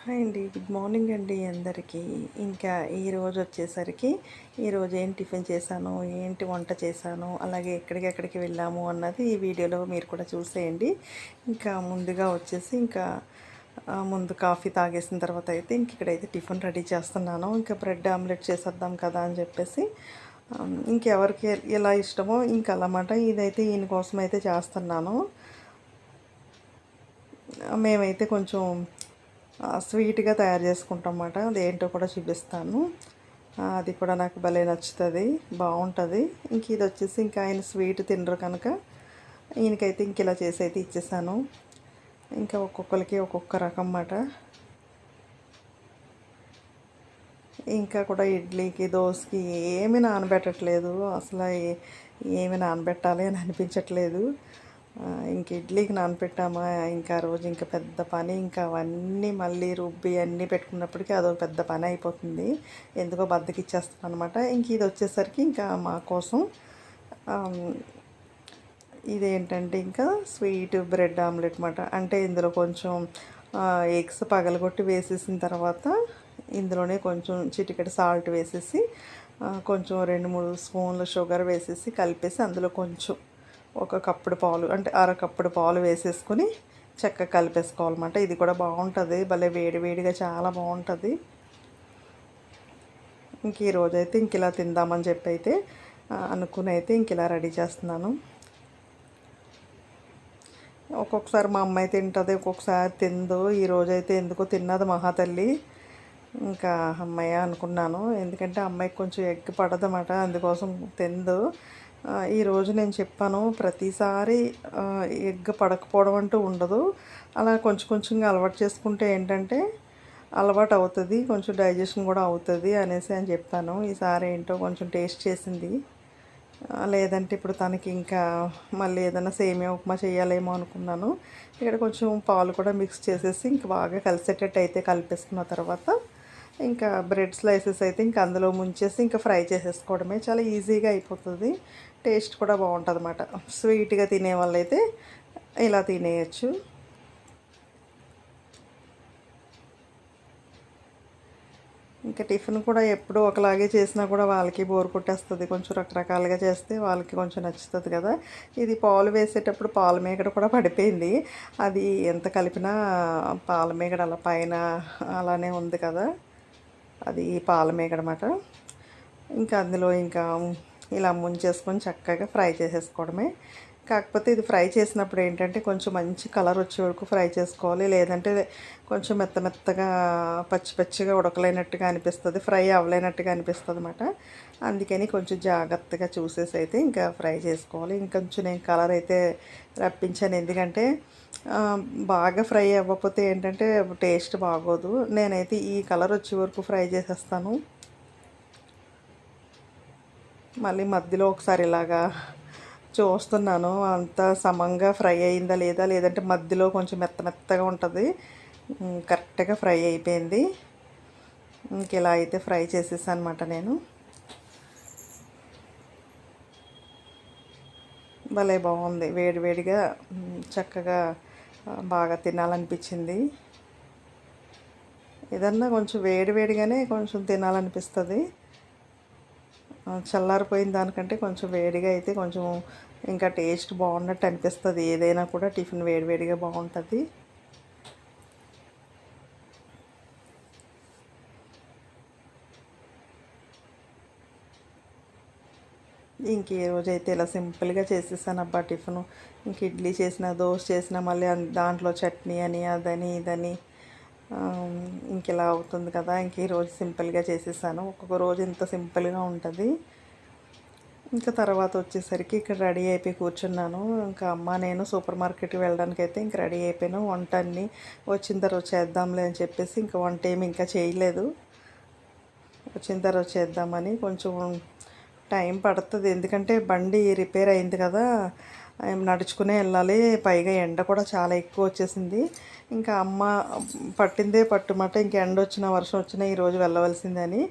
Hi అండి. Good morning అండి అందరికీ. ఇంకా ఈరోజు వచ్చేసరికి ఈరోజు ఏం టిఫిన్ చేశాను ఏంటి వంట చేశాను అలాగే ఎక్కడికెక్కడికి వెళ్ళాము అన్నది ఈ వీడియోలో మీరు కూడా చూసేయండి. ఇంకా ముందుగా వచ్చేసి ఇంకా ముందు కాఫీ తాగేసిన తర్వాత అయితే ఇంక ఇక్కడైతే టిఫిన్ రెడీ చేస్తున్నాను. ఇంకా బ్రెడ్ ఆమ్లెట్ చేసేద్దాం కదా అని చెప్పేసి ఇంకెవరికి ఎలా ఇష్టమో ఇంకా అన్నమాట ఇదైతే ఈయన కోసం అయితే చేస్తున్నాను. మేమైతే కొంచెం స్వీట్గా తయారు చేసుకుంటాం అన్నమాట అదేంటో కూడా చూపిస్తాను. అది కూడా నాకు భలే నచ్చుతుంది బాగుంటుంది ఇంక ఇది వచ్చేసి ఇంకా ఆయన స్వీట్ తినరు కనుక ఈయనకైతే ఇంక ఇలా చేసి అయితే ఇచ్చేసాను. ఇంకా ఒక్కొక్కరికి ఒక్కొక్క రకం అన్నమాట ఇంకా కూడా ఇడ్లీకి దోశకి ఏమి నానబెట్టట్లేదు. అసలు ఏమి నానబెట్టాలి అని అనిపించట్లేదు. ఇంక ఇడ్లీకి నానపెట్టామా ఇంకా రోజు ఇంకా పెద్ద పని ఇంకా అవన్నీ మళ్ళీ రుబ్బి అన్నీ పెట్టుకున్నప్పటికీ అదొక పెద్ద పని అయిపోతుంది. ఎందుకో బద్దకిచ్చేస్తాం అనమాట ఇంక ఇది వచ్చేసరికి ఇంకా మా కోసం ఇదేంటంటే ఇంకా స్వీట్ బ్రెడ్ ఆమ్లెట్ అనమాట అంటే ఇందులో కొంచెం ఎగ్స్ పగలగొట్టి వేసేసిన తర్వాత ఇందులోనే కొంచెం చిటికెడు సాల్ట్ వేసేసి కొంచెం రెండు మూడు స్పూన్లు షుగర్ వేసేసి కలిపేసి అందులో కొంచెం ఒక కప్పుడు పాలు అంటే అర కప్పుడు పాలు వేసేసుకొని చక్కగా కలిపేసుకోవాలన్నమాట. ఇది కూడా బాగుంటుంది. భలే వేడి వేడిగా చాలా బాగుంటుంది. ఇంక ఈరోజు అయితే ఇంక ఇలా తిందామని చెప్పి అయితే అనుకుని అయితే ఇంక ఇలా రెడీ చేస్తున్నాను. ఒక్కొక్కసారి మా అమ్మాయి తింటుంది ఒక్కొక్కసారి తిందు. ఈరోజు అయితే ఎందుకో తిన్నది మహాతల్లి ఇంకా అమ్మాయి అనుకున్నాను. ఎందుకంటే అమ్మాయికి కొంచెం ఎగ్ పడదన్నమాట. అందుకోసం తిందు. ఈరోజు నేను చెప్పాను ప్రతిసారి ఆ, ఎగ్ పడకపోవడం అంటూ ఉండదు. అలా కొంచెం కొంచెంగా అలవాటు చేసుకుంటే ఏంటంటే అలవాటు అవుతుంది కొంచెం డైజెషన్ కూడా అవుతుంది అనేసి అని చెప్పాను. ఈసారి ఏంటో కొంచెం టేస్ట్ చేసింది. లేదంటే ఇప్పుడు తనకి ఇంకా మళ్ళీ ఏదైనా సేమియా ఉప్మా చేయాలేమో అనుకున్నాను. ఇక్కడ కొంచెం పాలు కూడా మిక్స్ చేసేసి ఇంకా బాగా కలిసేటట్టు అయితే కలిపేసుకున్న తర్వాత ఇంకా బ్రెడ్ స్లైసెస్ అయితే ఇంకా అందులో ముంచేసి ఇంకా ఫ్రై చేసేసుకోవడమే. చాలా ఈజీగా అయిపోతుంది. టేస్ట్ కూడా బాగుంటుంది అనమాట స్వీట్గా తినే వాళ్ళైతే ఇలా తినేయచ్చు. ఇంకా టిఫిన్ కూడా ఎప్పుడు ఒకలాగే చేసినా కూడా వాళ్ళకి బోర్ కొట్టేస్తుంది. కొంచెం రకరకాలుగా చేస్తే వాళ్ళకి కొంచెం నచ్చుతుంది కదా. ఇది పాలు వేసేటప్పుడు పాల మేకడ కూడా పడిపోయింది. అది ఎంత కలిపినా పాల మేకడ అలా పైన అలానే ఉంది కదా. అది పాల మేకడమాట ఇంకా అందులో ఇంకా ఇలా ముంచేసుకొని చక్కగా ఫ్రై చేసేసుకోవడమే. కాకపోతే ఇది ఫ్రై చేసినప్పుడు ఏంటంటే కొంచెం మంచి కలర్ వచ్చే వరకు ఫ్రై చేసుకోవాలి. లేదంటే కొంచెం మెత్త మెత్తగా పచ్చి పచ్చిగా ఉడకలేనట్టుగా అనిపిస్తుంది ఫ్రై అవ్వలేనట్టుగా అనిపిస్తుంది అనమాట అందుకని కొంచెం జాగ్రత్తగా చూసేసి అయితే ఇంకా ఫ్రై చేసుకోవాలి. ఇంకొంచెం నేను కలర్ అయితే రప్పించాను. ఎందుకంటే బాగా ఫ్రై అవ్వకపోతే ఏంటంటే టేస్ట్ బాగోదు. నేనైతే ఈ కలర్ వచ్చే వరకు ఫ్రై చేసేస్తాను. మళ్ళీ మధ్యలో ఒకసారి ఇలాగా చూస్తున్నాను. అంత సమంగా ఫ్రై అయిందా లేదా? లేదంటే మధ్యలో కొంచెం మెత్త మెత్తగా ఉంటుంది. కరెక్ట్గా ఫ్రై అయిపోయింది. ఇంక ఇలా అయితే ఫ్రై చేసేసాను అనమాట నేను. భలే బాగుంది. వేడివేడిగా చక్కగా బాగా తినాలనిపించింది. ఏదన్నా కొంచెం వేడివేడిగానే కొంచెం తినాలనిపిస్తుంది. చల్లారిపోయిన దానికంటే కొంచెం వేడిగా అయితే కొంచెం ఇంకా టేస్ట్ బాగున్నట్టు అనిపిస్తుంది. ఏదైనా కూడా టిఫిన్ వేడివేడిగా బాగుంటుంది. ఇంక ఈ రోజు అయితే ఇలా సింపుల్గా చేసేసాను అబ్బా టిఫిన్ ఇంక ఇడ్లీ చేసిన దోశ చేసిన మళ్ళీ దాంట్లో చట్నీ అని అదని ఇదని ఇంక ఇలా అవుతుంది కదా. ఇంక ఈరోజు సింపుల్గా చేసేసాను. ఒక్కొక్క రోజు ఇంత సింపుల్గా ఉంటుంది. ఇంకా తర్వాత వచ్చేసరికి ఇక్కడ రెడీ అయిపోయి కూర్చున్నాను. ఇంకా అమ్మ నేను సూపర్ మార్కెట్కి వెళ్ళడానికి అయితే ఇంక రెడీ అయిపోయాను. వంట అన్నీ వచ్చిన తర్వాత చేద్దాంలే అని చెప్పేసి ఇంకా వంట ఏమి ఇంకా చేయలేదు. వచ్చిన తర్వాత చేద్దామని కొంచెం టైం పడుతుంది. ఎందుకంటే బండి రిపేర్ అయింది కదా. నడుచుకునే వెళ్ళాలి. పైగా ఎండ కూడా చాలా ఎక్కువ వచ్చేసింది. ఇంకా అమ్మ పట్టిందే పట్టుమాట. ఇంకా ఎండ వచ్చినా వర్షం వచ్చినా ఈరోజు వెళ్ళవలసిందని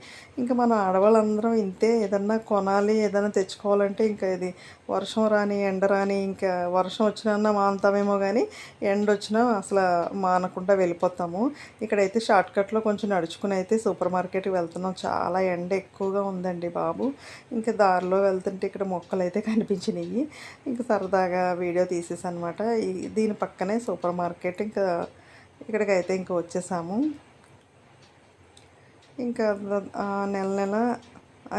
ఇంకా మన ఆడవాళ్ళందరం ఇంతే. ఏదన్నా కొనాలి ఏదైనా తెచ్చుకోవాలంటే ఇంకా ఇది వర్షం రాని ఎండ రాని ఇంకా వర్షం వచ్చినా మానుతామేమో కానీ ఎండ వచ్చినా అసలు మానకుండా వెళ్ళిపోతాము. ఇక్కడైతే షార్ట్కట్లో కొంచెం నడుచుకుని అయితే సూపర్ మార్కెట్కి వెళ్తున్నాం. చాలా ఎండ ఎక్కువగా ఉందండి బాబు. ఇంకా దారిలో వెళ్తుంటే ఇక్కడ మొక్కలు అయితే కనిపించినాయి ఇంకా సరదా సరదాగా వీడియో తీసేసి అనమాట దీని పక్కనే సూపర్ మార్కెట్ ఇంకా ఇక్కడికైతే ఇంకా వచ్చేసాము. ఇంకా నెల నెల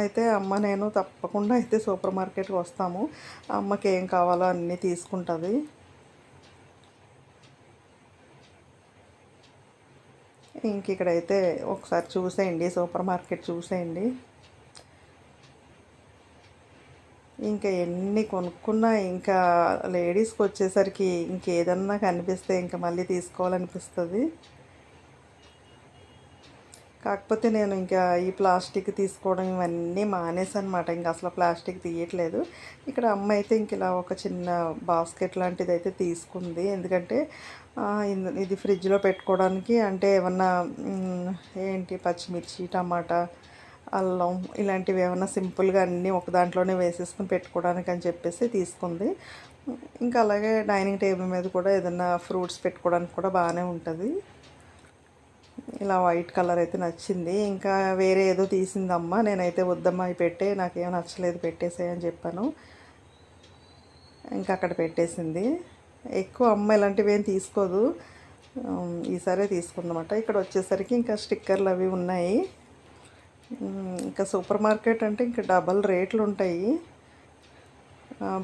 అయితే అమ్మ నేను తప్పకుండా అయితే సూపర్ మార్కెట్కి వస్తాము. అమ్మకి ఏం కావాలో అన్నీ తీసుకుంటుంది. ఇంక ఇక్కడైతే ఒకసారి చూసేయండి సూపర్ మార్కెట్ చూసేయండి. ఇంకా ఎన్ని కొనుక్కున్నా ఇంకా లేడీస్కి వచ్చేసరికి ఇంకేదన్నా కనిపిస్తే ఇంకా మళ్ళీ తీసుకోవాలనిపిస్తుంది. కాకపోతే నేను ఇంకా ఈ ప్లాస్టిక్ తీసుకోవడం ఇవన్నీ మానేసనమాట. ఇంకా అసలు ప్లాస్టిక్ తీయట్లేదు. ఇక్కడ అమ్మ అయితే ఇంక ఇలా ఒక చిన్న బాస్కెట్ లాంటిది అయితే తీసుకుంది. ఎందుకంటే ఇది ఫ్రిడ్జ్లో పెట్టుకోవడానికి అంటే ఏమన్నా ఏంటి పచ్చిమిర్చి టమాటా అల్లం ఇలాంటివి ఏమైనా సింపుల్గా అన్నీ ఒక దాంట్లోనే వేసేసుకుని పెట్టుకోవడానికి అని చెప్పేసి తీసుకుంది. ఇంకా అలాగే డైనింగ్ టేబుల్ మీద కూడా ఏదైనా ఫ్రూట్స్ పెట్టుకోవడానికి కూడా బాగానే ఉంటుంది. ఇలా వైట్ కలర్ అయితే నచ్చింది. ఇంకా వేరే ఏదో తీసిందమ్మ నేనైతే వద్దమ్మా అవి పెట్టే నాకేం నచ్చలేదు పెట్టేసాయి అని చెప్పాను. ఇంకా అక్కడ పెట్టేసింది. ఎక్కువ అమ్మ ఇలాంటివి ఏం తీసుకోదు. ఈసారే తీసుకుందన్నమాట. ఇక్కడ వచ్చేసరికి ఇంకా స్టిక్కర్లు అవి ఉన్నాయి. ఇంకా సూపర్ మార్కెట్ అంటే ఇంకా డబల్ రేట్లు ఉంటాయి.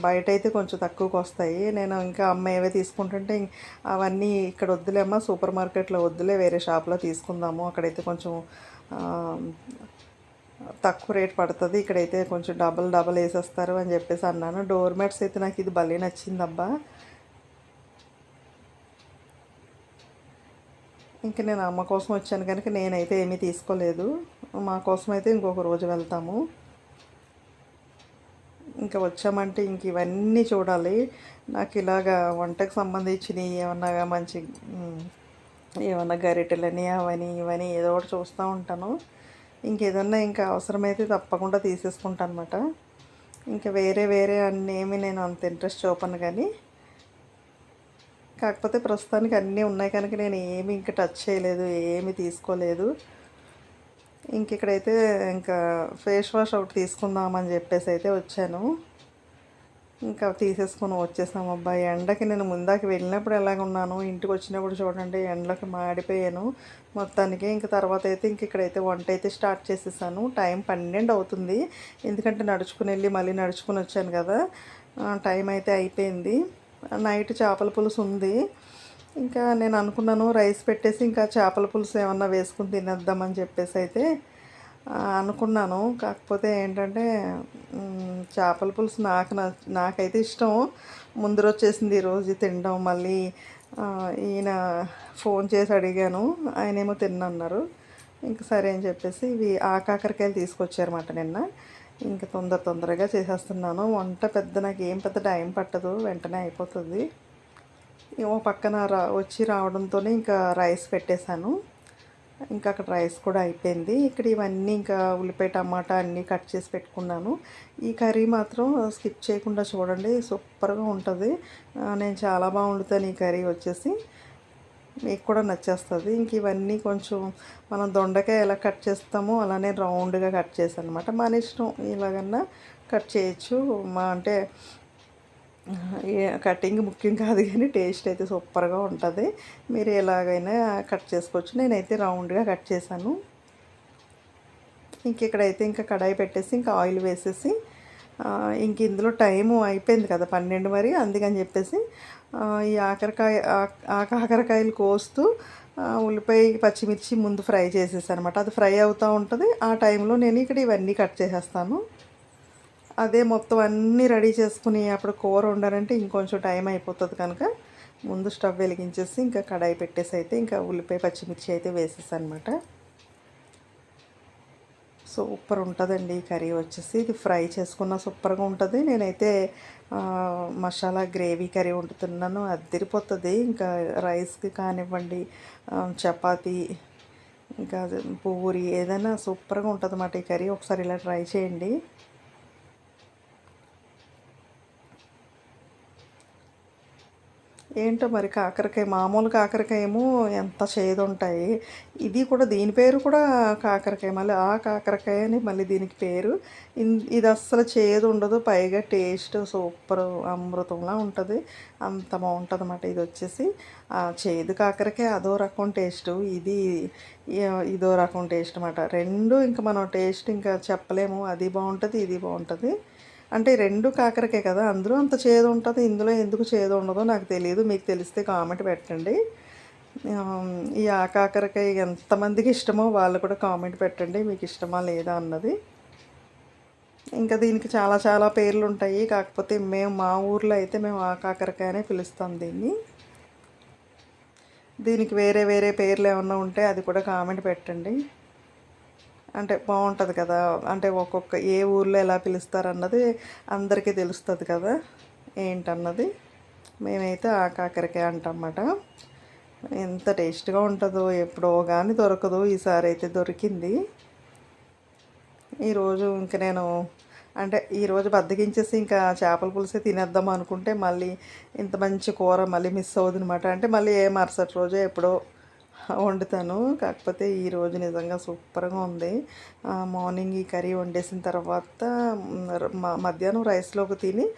బయట అయితే కొంచెం తక్కువకి వస్తాయి. నేను ఇంకా అమ్మ ఏవే తీసుకుంటుంటే అవన్నీ ఇక్కడ వద్దులేమ్మా సూపర్ మార్కెట్లో వద్దులే వేరే షాప్లో తీసుకుందాము. అక్కడైతే కొంచెం తక్కువ రేట్ పడుతుంది. ఇక్కడైతే కొంచెం డబల్ డబల్ వేసేస్తారు అని చెప్పేసి అన్నాను. డోర్ మ్యాట్స్ అయితే నాకు ఇది భలే నచ్చిందబ్బా. ఇంక నేను అమ్మ కోసం వచ్చాను కనుక నేనైతే ఏమీ తీసుకోలేదు. మా కోసం అయితే ఇంకొక రోజు వెళ్తాము. ఇంకా వచ్చామంటే ఇంక ఇవన్నీ చూడాలి. నాకు ఇలాగా వంటకు సంబంధించినవి ఏమన్నా మంచి ఏమన్నా గరిటెలని అవని ఇవని ఏదో ఒకటి చూస్తూ ఉంటాను. ఇంకేదన్నా ఇంకా అవసరమైతే తప్పకుండా తీసేసుకుంటాను అనమాట ఇంకా వేరే వేరే అన్నీ ఏమి నేను అంత ఇంట్రెస్ట్ చూపను కానీ కాకపోతే ప్రస్తుతానికి అన్నీ ఉన్నాయి కనుక నేను ఏమి ఇంకా టచ్ చేయలేదు ఏమి తీసుకోలేదు. ఇంక ఇక్కడైతే ఇంకా ఫేస్ వాష్ ఒకటి తీసుకుందామని చెప్పేసి అయితే వచ్చాను. ఇంకా తీసేసుకొని వచ్చేసాము అబ్బాయి ఎండకి నేను ముందాకి వెళ్ళినప్పుడు ఎలాగ ఉన్నాను ఇంటికి వచ్చినప్పుడు చూడండి ఎండలకి మాడిపోయాను మొత్తానికి. ఇంక తర్వాత అయితే ఇంక ఇక్కడైతే వంట అయితే స్టార్ట్ చేసేసాను. టైం పన్నెండు అవుతుంది. ఎందుకంటే నడుచుకుని వెళ్ళి మళ్ళీ నడుచుకుని వచ్చాను కదా. టైం అయితే అయిపోయింది. నైట్ చేపల పులుసు ఉంది. ఇంకా నేను అనుకున్నాను రైస్ పెట్టేసి ఇంకా చేపల పులుసు ఏమన్నా వేసుకుని తినేద్దామని చెప్పేసి అయితే అనుకున్నాను. కాకపోతే ఏంటంటే చేపల పులుసు నాకు నాకైతే ఇష్టం. ముందు వచ్చేసింది ఈరోజు తినడం. మళ్ళీ ఈయన ఫోన్ చేసి అడిగాను. ఆయనేమో తిన్నన్నారు. ఇంకా సరే అని చెప్పేసి ఇవి ఆకాకరకాయలు తీసుకొచ్చారన్నమాట నిన్న. ఇంకా తొందర తొందరగా చేసేస్తున్నాను. వంట పెద్ద నాకు ఏం పెద్ద టైం పట్టదు. వెంటనే అయిపోతుంది. ఏమో పక్కన రా వచ్చి రావడంతోనే ఇంకా రైస్ పెట్టేశాను. ఇంకా అక్కడ రైస్ కూడా అయిపోయింది. ఇక్కడ ఇవన్నీ ఇంకా ఉల్లిపాయ టమాటా అన్నీ కట్ చేసి పెట్టుకున్నాను. ఈ కర్రీ మాత్రం స్కిప్ చేయకుండా చూడండి సూపర్గా ఉంటుంది. నేను చాలా బాగుండుతాను ఈ కర్రీ వచ్చేసి. మీకు కూడా నచ్చేస్తుంది. ఇంక ఇవన్నీ కొంచెం మనం దొండకాయ ఎలా కట్ చేస్తామో అలానే రౌండ్గా కట్ చేసాను అనమాట మన ఇష్టం ఇలాగన్నా కట్ చేయొచ్చు. మా అంటే కటింగ్ ముఖ్యం కాదు కానీ టేస్ట్ అయితే సూపర్గా ఉంటుంది. మీరు ఎలాగైనా కట్ చేసుకోవచ్చు. నేనైతే రౌండ్గా కట్ చేశాను. ఇంక ఇక్కడైతే ఇంకా కడాయి పెట్టేసి ఇంకా ఆయిల్ వేసేసి ఇంక ఇందులో టైము అయిపోయింది కదా పన్నెండు మరి అందుకని చెప్పేసి ఈ ఆకరకాయ కాకరకాయలు కోస్తూ ఉల్లిపాయ పచ్చిమిర్చి ముందు ఫ్రై చేసేసాను అనమాట అది ఫ్రై అవుతూ ఉంటుంది. ఆ టైంలో నేను ఇక్కడ ఇవన్నీ కట్ చేసేస్తాను. అదే మొత్తం అన్నీ రెడీ చేసుకుని అప్పుడు కూర వండారంటే ఇంకొంచెం టైం అయిపోతుంది కనుక ముందు స్టవ్ వెలిగించేసి ఇంకా కడాయి పెట్టేసి అయితే ఇంకా ఉల్లిపాయ పచ్చిమిర్చి అయితే వేసేసాను అనమాట సూపర్ ఉంటుందండి ఈ కర్రీ వచ్చేసి. ఇది ఫ్రై చేసుకున్న సూపర్గా ఉంటుంది. నేనైతే మసాలా గ్రేవీ కర్రీ వండుతున్నాను. అద్దరిపోతుంది ఇంకా రైస్కి కానివ్వండి చపాతీ ఇంకా అది పూరి ఏదైనా సూపర్గా ఉంటుంది అన్నమాట ఈ కర్రీ. ఒకసారి ఇలా ట్రై చేయండి. ఏంటో మరి కాకరకాయ మామూలు కాకరకాయ ఏమో ఎంత చేదుంటాయి. ఇది కూడా దీని పేరు కూడా కాకరకాయ మళ్ళీ ఆ కాకరకాయ అని మళ్ళీ దీనికి పేరు. ఇన్- ఇది అస్సలు చేదు ఉండదు పైగా టేస్ట్ సూపర్ అమృతంలా ఉంటుంది. అంత బాగుంటుంది అన్నమాట ఇది వచ్చేసి. ఆ చేదు కాకరకాయ అదో రకం టేస్ట్ ఇది ఇదో రకం టేస్ట్ అన్నమాట రెండు ఇంకా మనం టేస్ట్ ఇంకా చెప్పలేము అది బాగుంటుంది ఇది బాగుంటుంది. అంటే రెండు కాకరకే కదా అందులో అంత చేదు ఉంటుంది ఇందులో ఎందుకు చేదు ఉండదో నాకు తెలియదు మీకు తెలిస్తే కామెంట్ పెట్టండి. ఈ ఆ కాకరకాయ ఎంతమందికి ఇష్టమో వాళ్ళు కూడా కామెంట్ పెట్టండి మీకు ఇష్టమా లేదా అన్నది. ఇంకా దీనికి చాలా చాలా పేర్లు ఉంటాయి కాకపోతే మేము మా ఊర్లో అయితే మేము ఆ కాకరకాయ అనే పిలుస్తాం దీన్ని. దీనికి వేరే వేరే పేర్లు ఏమన్నా ఉంటే అది కూడా కామెంట్ పెట్టండి. అంటే బాగుంటుంది కదా. అంటే ఒక్కొక్క ఏ ఊర్లో ఎలా పిలుస్తారు అన్నది అందరికీ తెలుస్తుంది కదా. ఏంటన్నది? మేమైతే ఆ కాకరకాయ అంటమాట ఎంత టేస్ట్గా ఉంటుందో ఎప్పుడో కానీ దొరకదు. ఈసారి అయితే దొరికింది. ఈరోజు ఇంక నేను అంటే ఈరోజు బద్దకించేసి ఇంకా చేపల పులుసే తినేద్దాం అనుకుంటే మళ్ళీ ఇంత మంచి కూర మళ్ళీ మిస్ అవుతుంది అనమాట అంటే మళ్ళీ ఏ మరుసటి రోజు ఎప్పుడో వండుతాను. కాకపోతే ఈరోజు నిజంగా సూపర్గా ఉంది. మార్నింగ్ ఈ కర్రీ వండేసిన తర్వాత మ- మధ్యాహ్నం రైస్లోకి తిని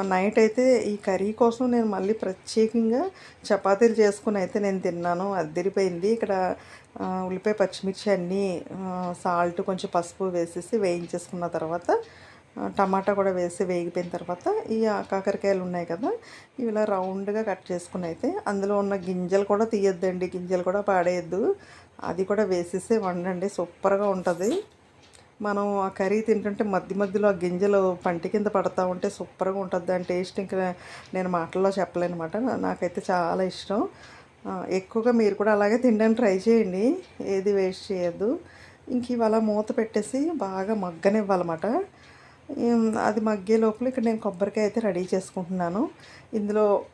నైట్ అయితే ఈ కర్రీ కోసం నేను మళ్ళీ ప్రత్యేకంగా చపాతీలు చేసుకుని అయితే నేను తిన్నాను. అద్దరిపోయింది. ఇక్కడ ఉల్లిపాయ పచ్చిమిర్చి అన్నీ సాల్ట్ కొంచెం పసుపు వేసేసి వేయించేసుకున్న తర్వాత టమాటా కూడా వేసి వేగిపోయిన తర్వాత ఈ కాకరకాయలు ఉన్నాయి కదా ఇవి ఇలా రౌండ్గా కట్ చేసుకుని అయితే అందులో ఉన్న గింజలు కూడా తీయొద్దండి గింజలు కూడా పాడేయద్దు. అది కూడా వేసేసి వండండి సూపర్గా ఉంటుంది. మనం ఆ కర్రీ తింటుంటే మధ్య మధ్యలో ఆ గింజలు పంటి కింద పడతా ఉంటే సూపర్గా ఉంటుంది. దాని టేస్ట్ ఇంకా నేను మాటల్లో చెప్పలేనమాట నాకైతే చాలా ఇష్టం. ఎక్కువగా మీరు కూడా అలాగే తినడానికి ట్రై చేయండి ఏది వేస్ట్ చేయొద్దు. ఇంక ఇవాళ మూత పెట్టేసి బాగా మగ్గనివ్వాలన్నమాట. అది మగ్గే లోపల ఇక్కడ నేను కొబ్బరికాయ అయితే రెడీ చేసుకుంటున్నాను. ఇందులో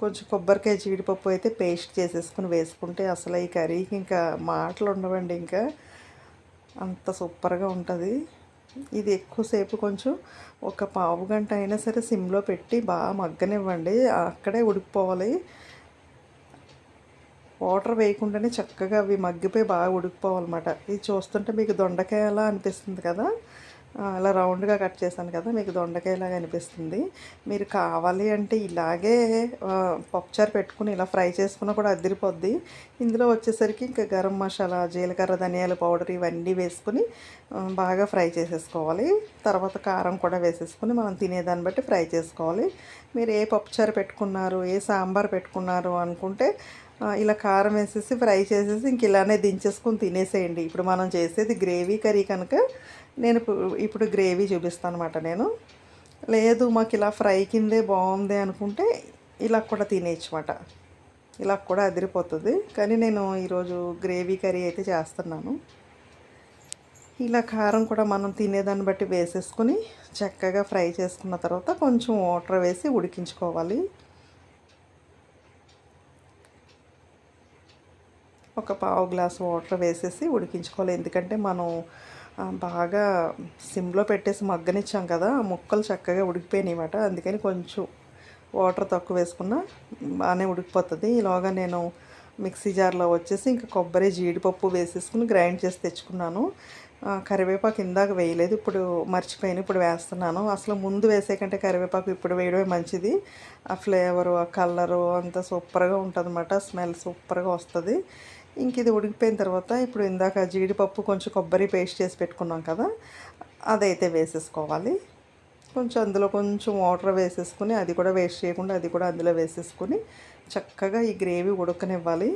కొంచెం కొబ్బరికాయ జీడిపప్పు అయితే పేస్ట్ చేసేసుకుని వేసుకుంటే అసలు ఈ కర్రీకి ఇంకా మాటలు ఉండవండి ఇంకా. అంత సూపర్గా ఉంటుంది. ఇది ఎక్కువసేపు కొంచెం ఒక పావు గంట అయినా సరే సిమ్లో పెట్టి బాగా మగ్గనివ్వండి. అక్కడే ఉడికిపోవాలి. వాటర్ వేయకుండానే చక్కగా అవి మగ్గిపోయి బాగా ఉడికిపోవాలన్నమాట. ఇది చూస్తుంటే మీకు దొండకాయ అలా అనిపిస్తుంది కదా? అలా రౌండ్గా కట్ చేశాను కదా మీకు దొండకాయలాగా అనిపిస్తుంది. మీరు కావాలి అంటే ఇలాగే పప్పుచారు పెట్టుకుని ఇలా ఫ్రై చేసుకున్నా కూడా అదిరిపోద్ది. ఇందులో వచ్చేసరికి ఇంకా గరం మసాలా జీలకర్ర ధనియాల పౌడర్ ఇవన్నీ వేసుకుని బాగా ఫ్రై చేసేసుకోవాలి. తర్వాత కారం కూడా వేసేసుకుని మనం తినేదాన్ని బట్టి ఫ్రై చేసుకోవాలి. మీరు ఏ పప్పుచారు పెట్టుకున్నారు ఏ సాంబార్ పెట్టుకున్నారు అనుకుంటే ఇలా కారం వేసేసి ఫ్రై చేసేసి ఇంక ఇలానే దించేసుకొని తినేసేయండి. ఇప్పుడు మనం చేసేది గ్రేవీ కర్రీ కనుక నేను ఇప్పుడు- ఇప్పుడు గ్రేవీ చూపిస్తాను అనమాట నేను. లేదు మాకు ఇలా ఫ్రై కిందే బాగుంది అనుకుంటే ఇలా కూడా తినేయచ్చు అనమాట ఇలా కూడా అదిరిపోతుంది. కానీ నేను ఈరోజు గ్రేవీ కర్రీ అయితే చేస్తున్నాను. ఇలా కారం కూడా మనం తినేదాన్ని బట్టి వేసేసుకొని చక్కగా ఫ్రై చేసుకున్న తర్వాత కొంచెం వాటర్ వేసి ఉడికించుకోవాలి. ఒక పావు గ్లాస్ వాటర్ వేసేసి ఉడికించుకోవాలి. ఎందుకంటే మనం బాగా సిమ్లో పెట్టేసి మగ్గనిచ్చాం కదా ముక్కలు చక్కగా ఉడికిపోయినాయి అన్నమాట అందుకని కొంచెం వాటర్ తక్కువ వేసుకున్నా బాగానే ఉడికిపోతుంది. ఈలోగా నేను మిక్సీ జార్లో వచ్చేసి ఇంకా కొబ్బరి జీడిపప్పు వేసేసుకుని గ్రైండ్ చేసి తెచ్చుకున్నాను. కరివేపాకు ఇందాక వేయలేదు ఇప్పుడు మర్చిపోయాను ఇప్పుడు వేస్తున్నాను. అసలు ముందు వేసే కంటే కరివేపాకు ఇప్పుడు వేయడమే మంచిది. ఆ ఫ్లేవరు ఆ కలరు అంతా సూపర్గా ఉంటుంది అన్నమాట స్మెల్ సూపర్గా వస్తుంది. ఇంక ఇది ఉడికిపోయిన తర్వాత ఇప్పుడు ఇందాక జీడిపప్పు కొంచెం కొబ్బరి పేస్ట్ చేసి పెట్టుకున్నాం కదా అదైతే వేసేసుకోవాలి. కొంచెం అందులో కొంచెం వాటర్ వేసేసుకుని అది కూడా వేస్ట్ చేయకుండా అది కూడా అందులో వేసేసుకుని చక్కగా ఈ గ్రేవీ ఉడకనివ్వాలి.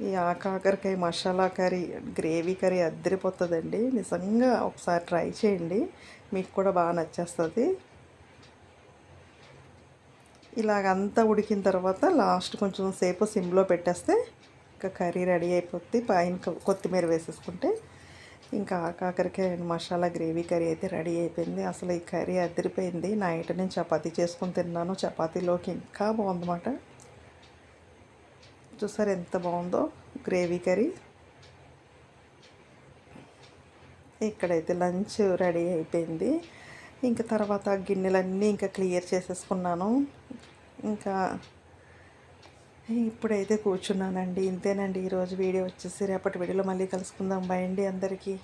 ఈ ఆకాకరకాయ మసాలా కర్రీ గ్రేవీ కర్రీ అద్దరిపోతుందండి. నిజంగా ఒకసారి ట్రై చేయండి. మీకు కూడా బాగా నచ్చేస్తుంది. ఇలాగంతా ఉడికిన తర్వాత లాస్ట్ కొంచెం సేపు సిమ్లో పెట్టేస్తే ఇంకా కర్రీ రెడీ అయిపోద్ది. పైన కొత్తిమీర వేసేసుకుంటే ఇంకా కాకరకాయ మసాలా గ్రేవీ కర్రీ అయితే రెడీ అయిపోయింది. అసలు ఈ కర్రీ అదిరిపోయింది. నైట్ నేను చపాతీ చేసుకొని తిన్నాను. చపాతీలోకి ఇంకా బాగుందన్నమాట. చూసారు ఎంత బాగుందో గ్రేవీ కర్రీ. ఇక్కడైతే లంచ్ రెడీ అయిపోయింది. ఇంకా తర్వాత గిన్నెలన్నీ ఇంకా క్లియర్ చేసేసుకున్నాను. ఇంకా ఇప్పుడైతే కూర్చున్నానండి. ఇంతేనండి ఈరోజు వీడియో వచ్చేసి రేపటి వీడియోలో మళ్ళీ కలుసుకుందాం. బాయ్ అండి అందరికీ.